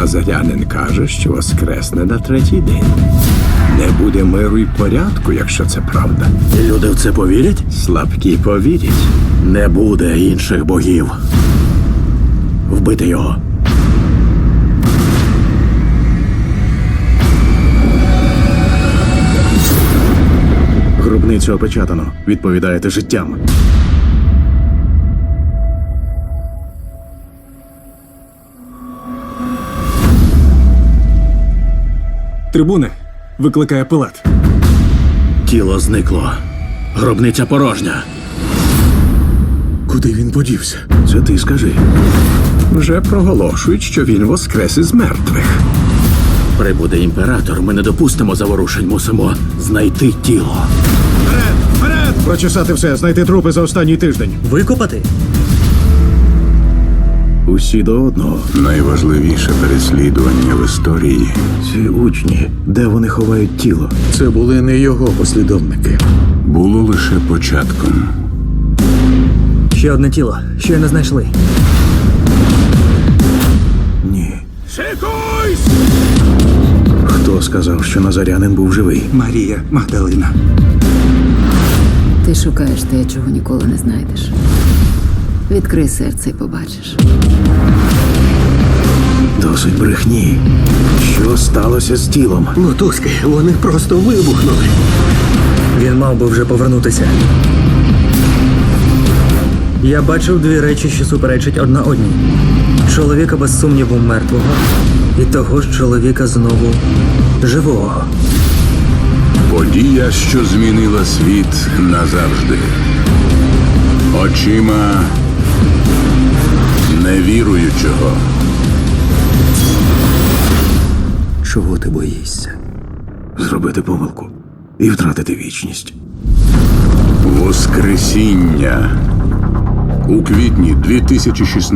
Назарянин каже, що воскресне на третій день. Не буде миру й порядку, якщо це правда. Люди в це повірять? Слабкі повірять. Не буде інших богів. Вбити його. Гробницю опечатано. Відповідаєте життям. Трибуни викликає пилат. Тіло зникло. Гробниця порожня. Куди він подівся? Це ти скажи. Вже проголошують, що він воскрес із мертвих. Прибуде імператор, ми не допустимо заворушень, мусимо знайти тіло. Прочесати все, знайти трупи за останній тиждень. Викопати? Усі до одного. Найважливіше переслідування в історії. Ці учні, де вони ховають тіло? Це були не його послідовники. Було лише початком. Ще одне тіло. Щойно знайшли. Ні. Шикуйсь! Хто сказав, що Назарянин був живий? Марія Магдалина. Ти шукаєш те, чого ніколи не знайдеш. Відкрий серце і побачиш. Досить брехні. Що сталося з тілом? Мотузки, вони просто вибухнули. Він мав би вже повернутися. Я бачив дві речі, що суперечать одна одній: чоловіка без сумніву мертвого, і того ж чоловіка знову живого. Подія, що змінила світ назавжди. Очима невіруючого. Чого ти боїшся? Зробити помилку і втратити вічність. Воскресіння. У квітні 2016